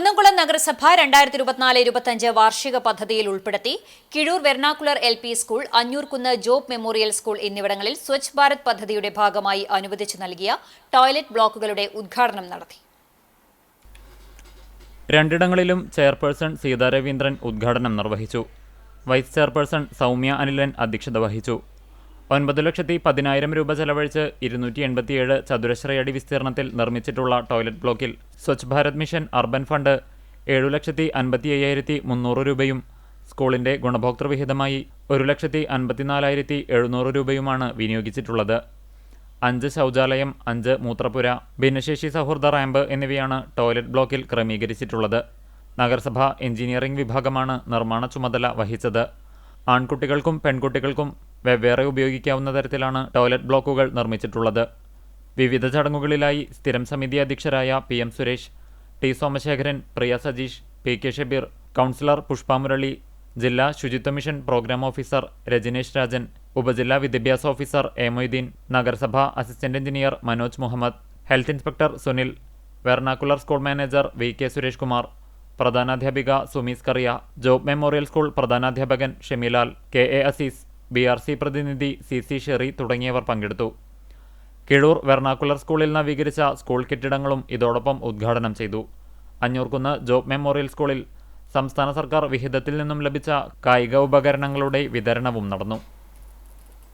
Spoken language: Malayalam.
കുന്നംകുളം നഗരസഭ രണ്ടായിരത്തി ഇരുപത്തിനാല് ഇരുപത്തഞ്ച് വാർഷിക പദ്ധതിയിൽ ഉൾപ്പെടുത്തി Kizhur vernacular L P school Anjoorkunnu Job memorial school എന്നിവിടങ്ങളിൽ സ്വച്ഛ് ഭാരത് പദ്ധതിയുടെ ഭാഗമായി അനുവദിച്ചു നൽകിയ ടോയ്ലറ്റ് ബ്ലോക്കുകളുടെ ഉദ്ഘാടനം നടത്തി. രണ്ടിടങ്ങളിലും ചെയർപേഴ്സൺ സീതാരവീന്ദ്രൻ ഉദ്ഘാടനം നിർവഹിച്ചു. വൈസ് ചെയർപേഴ്സൺ സൗമ്യ അനിലൻ അധ്യക്ഷത വഹിച്ചു. ഒൻപത് ലക്ഷത്തി പതിനായിരം രൂപ ചെലവഴിച്ച് ഇരുന്നൂറ്റി എൺപത്തിയേഴ് ചതുരശ്രയടി വിസ്തീർണത്തിൽ നിർമ്മിച്ചിട്ടുള്ള ടോയ്ലറ്റ് ബ്ലോക്കിൽ Swachh Bharat mission urban fund ഏഴു ലക്ഷത്തി അൻപത്തി അയ്യായിരത്തി മുന്നൂറ് രൂപയും സ്കൂളിന്റെ ഗുണഭോക്തൃ വിഹിതമായി ഒരു ലക്ഷത്തി അൻപത്തിനാലായിരത്തി എഴുന്നൂറ് രൂപയുമാണ് വിനിയോഗിച്ചിട്ടുള്ളത്. അഞ്ച് ശൗചാലയം അഞ്ച് മൂത്രപ്പുര ഭിന്നശേഷി സൗഹൃദ റാമ്പ് എന്നിവയാണ് ടോയ്ലറ്റ് ബ്ലോക്കിൽ ക്രമീകരിച്ചിട്ടുള്ളത്. നഗരസഭ എഞ്ചിനീയറിംഗ് വിഭാഗമാണ് നിർമ്മാണ ചുമതല വഹിച്ചത്. ആൺകുട്ടികൾക്കും പെൺകുട്ടികൾക്കും വെവ്വേറെ ഉപയോഗിക്കാവുന്ന തരത്തിലാണ് ടോയ്ലറ്റ് ബ്ലോക്കുകൾ നിർമ്മിച്ചിട്ടുള്ളത്. വിവിധ ചടങ്ങുകളിലായി സ്ഥിരം സമിതി അധ്യക്ഷരായ P M Suresh T Somasekharan Priya Sajeesh P K Shabeer councillor Pushpamurali ജില്ലാ ശുചിത്വ mission programme officer Rajanesh Rajan ഉപജില്ലാ വിദ്യാഭ്യാസ ഓഫീസർ എ മൊയ്തീൻ നഗരസഭാ assistant engineer Manoj Muhammad health inspector Sunil vernacular school manager V K Suresh Kumar പ്രധാനാധ്യാപിക Sumees Kariya Job memorial school പ്രധാനാധ്യാപകൻ Shemilal K A Azeez B R C പ്രതിനിധി സി സി ഷെറി തുടങ്ങിയവർ പങ്കെടുത്തു. കിഴൂർ വെർണാക്കുലർ സ്കൂളിൽ നവീകരിച്ച സ്കൂൾ കെട്ടിടങ്ങളും ഇതോടൊപ്പം ഉദ്ഘാടനം ചെയ്തു. അഞ്ഞൂർക്കുന്ന് ജോബ് മെമ്മോറിയൽ സ്കൂളിൽ സംസ്ഥാന സർക്കാർ വിഹിതത്തിൽ നിന്നും ലഭിച്ച കായിക ഉപകരണങ്ങളുടെ വിതരണവും നടന്നു.